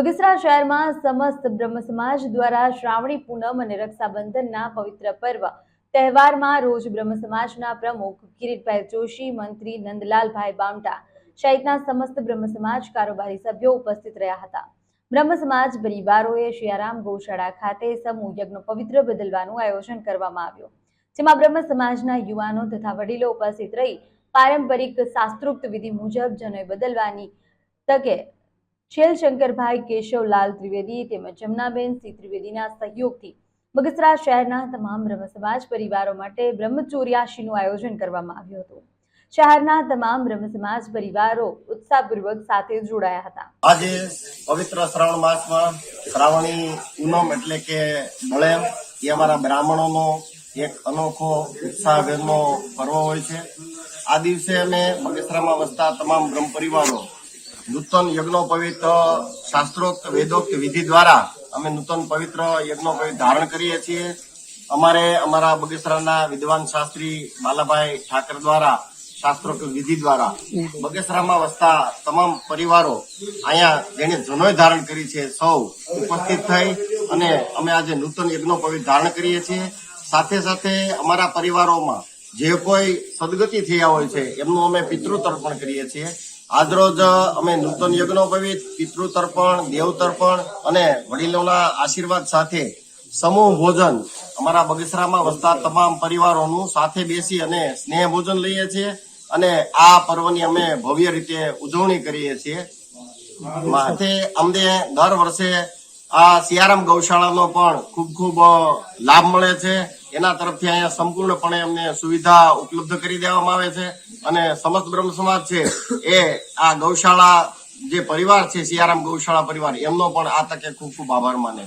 બગસરા શહેરમાં સમસ્ત બ્રહ્મ સમાજ દ્વારા શ્રાવણી પૂનમ અને રક્ષાબંધનના પવિત્ર પર્વ. તહેવારમાં રોજ બ્રહ્મ સમાજના પ્રમુખ કિરીટભાઈ જોશી, મંત્રી નંદલાલભાઈ બામટા સહિતના સમસ્ત બ્રહ્મ સમાજ કારોબારી સભ્યો ઉપસ્થિત રહ્યા હતા. બ્રહ્મ સમાજ પરિવારોએ શિયારામ ગૌશાળા ખાતે સમૂહ યજ્ઞ પવિત્ર બદલવાનું આયોજન કરવામાં આવ્યું. જેમાં બ્રહ્મ સમાજના યુવાનો તથા વડીલો ઉપસ્થિત રહી પારંપરિક શાસ્ત્રોક્ત વિધિ મુજબ જનોય બદલવાની તકે શેલ શંકરભાઈ કેશવલાલ ત્રિવેદી તેમજ જમનાબેન સિંહ ત્રિવેદીના સહયોગથી બગસરા શહેરના તમામ બ્રહ્મ સમાજ પરિવારો માટે બ્રહ્મચોર્યાશીનું આયોજન કરવામાં આવ્યું હતું. શહેરના તમામ બ્રહ્મ સમાજ પરિવારો ઉત્સાહપૂર્વક સાથે જોડાયા હતા. આજે પવિત્ર શ્રાવણ માસમાં શ્રાવણી પૂનમ એટલે કે બળેમ, એ અમારા બ્રાહ્મણોનો એક અનોખો ઉત્સાહભેરનો પર્વ હોય છે. આ દિવસે અમે બગસરામાં વસતા તમામ બ્રહ્મ પરિવારો નૂતન યજ્ઞોપવિત શાસ્ત્રોક્ત વેદોક્ત વિધિ દ્વારા અમે નૂતન પવિત્ર યજ્ઞોપવિત ધારણ કરીએ છીએ. અમારે અમારા બગેસરાના વિદ્વાન શાસ્ત્રી બાલાભાઈ ઠાકર દ્વારા, શાસ્ત્રોક્ત વિધિ દ્વારા બગેસરામાં વસતા તમામ પરિવારો અહીંયા જેને જનોય ધારણ કરી છે, સૌ ઉપસ્થિત થઈ અને અમે આજે નૂતન યજ્ઞોપવિત ધારણ કરીએ છીએ. સાથે સાથે અમારા પરિવારોમાં જે કોઈ સદગતિ થયા હોય છે, એમનું અમે પિતૃ તર્પણ કરીએ છીએ. આજરોજ અમે નૂતન યજ્ઞોપવિત પિતૃ તર્પણ દેવ તર્પણ અને વડીલોના આશીર્વાદ સાથે સમૂહ ભોજન અમારા બગીસરામાં વસતા તમામ પરિવારોનું સાથે બેસી અને સ્નેહ ભોજન લઈએ છીએ અને આ પર્વની અમે ભવ્ય રીતે ઉજવણી કરીએ છીએ. માટે અમને દર વર્ષે આ સિયારામ ગૌશાળાનો પણ ખૂબ ખૂબ લાભ મળે છે. એના તરફથી અહીંયા સંપૂર્ણપણે અમને સુવિધા ઉપલબ્ધ કરી દેવામાં આવે છે અને સમસ્ત બ્રહ્મ સમાજ છે એ આ ગૌશાળા જે પરિવાર છે, સિયારામ ગૌશાળા પરિવાર, એમનો પણ આ તકે ખૂબ ખૂબ આભાર માને.